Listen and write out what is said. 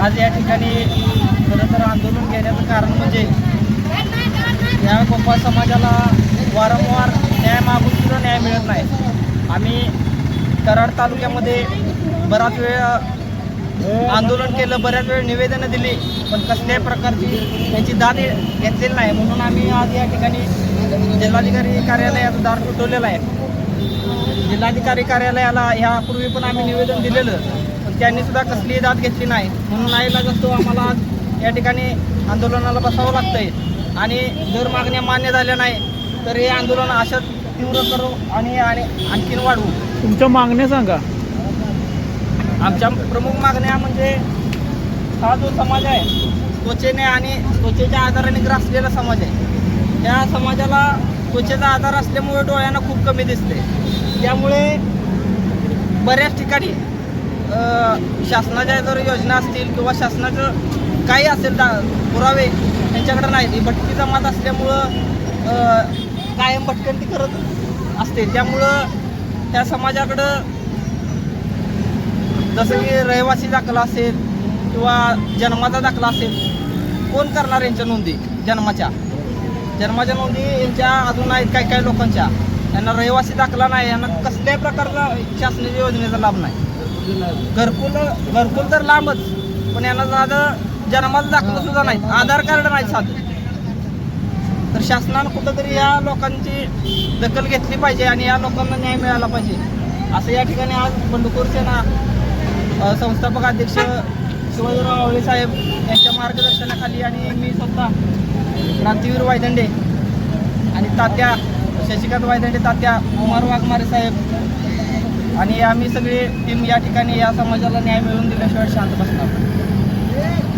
आज या ठिकाणी खरं तर आंदोलन घेण्याचं कारण म्हणजे या गोपाळ समाजाला वारंवार न्याय मागून सुद्धा न्याय मिळत नाही. आम्ही कराड तालुक्यामध्ये बराच वेळ आंदोलन केलं बऱ्याच वेळ निवेदनं दिली पण कसल्याही प्रकारची त्यांची दाद घेतलेली नाही. म्हणून आम्ही आज या ठिकाणी जिल्हाधिकारी कार्यालयात दार ठोठवलेलं आहे. जिल्हाधिकारी कार्यालयाला ह्यापूर्वी पण आम्ही निवेदन दिलेलं पण त्यांनी सुद्धा कसलीही दाद घेतली नाही. म्हणून आई लागतो आम्हाला आज या ठिकाणी आंदोलनाला बसावं लागतंय. आणि जर मागण्या मान्य झाल्या नाही तर हे आंदोलन अशाच तीव्र करू आणि आणि आणखीन वाढवू. तुमच्या मागण्या सांगा. आमच्या प्रमुख मागण्या म्हणजे हा जो समाज आहे त्वचेने आणि त्वचेच्या आजाराने ग्रासलेला समाज आहे. त्या समाजाला त्वचेचा आजार असल्यामुळे डोळ्यांना खूप कमी दिसते. त्यामुळे बऱ्याच ठिकाणी शासनाच्या जर योजना असतील किंवा शासनाचं काही असेल दा पुरावे त्यांच्याकडे नाही. ही भटकी जमात असल्यामुळं कायम भटकंती करत असते. त्यामुळं त्या समाजाकडं जसं की रहिवासी दाखला असेल किंवा जन्माचा दाखला असेल कोण करणार यांच्या नोंदी? जन्माच्या. जन्माच्या नोंदी यांच्या अजून आहेत काही काही लोकांच्या. यांना रहिवासी दाखला नाही यांना कसल्याही प्रकारचा शासनाच्या योजनेचा लाभ नाही. घरकुल घरकुल तर लांबच पण यांना साधं जन्माचा दाखला सुद्धा नाही आधार कार्ड नाही साधं. तर शासनानं कुठंतरी या लोकांची दखल घेतली पाहिजे आणि या लोकांना न्याय मिळाला पाहिजे. असं या ठिकाणी आज बंडखोर ना संस्थापक अध्यक्ष शिवाजीराव आवळे साहेब यांच्या मार्गदर्शनाखाली आणि मी स्वतः क्रांतीवीर वायदंडे आणि तात्या शशिकांत वायदंडे तात्या कुमार वाघमारे साहेब आणि आम्ही सगळे टीम या ठिकाणी या समाजाला न्याय मिळवून दिल्याशिवाय शांत बसणार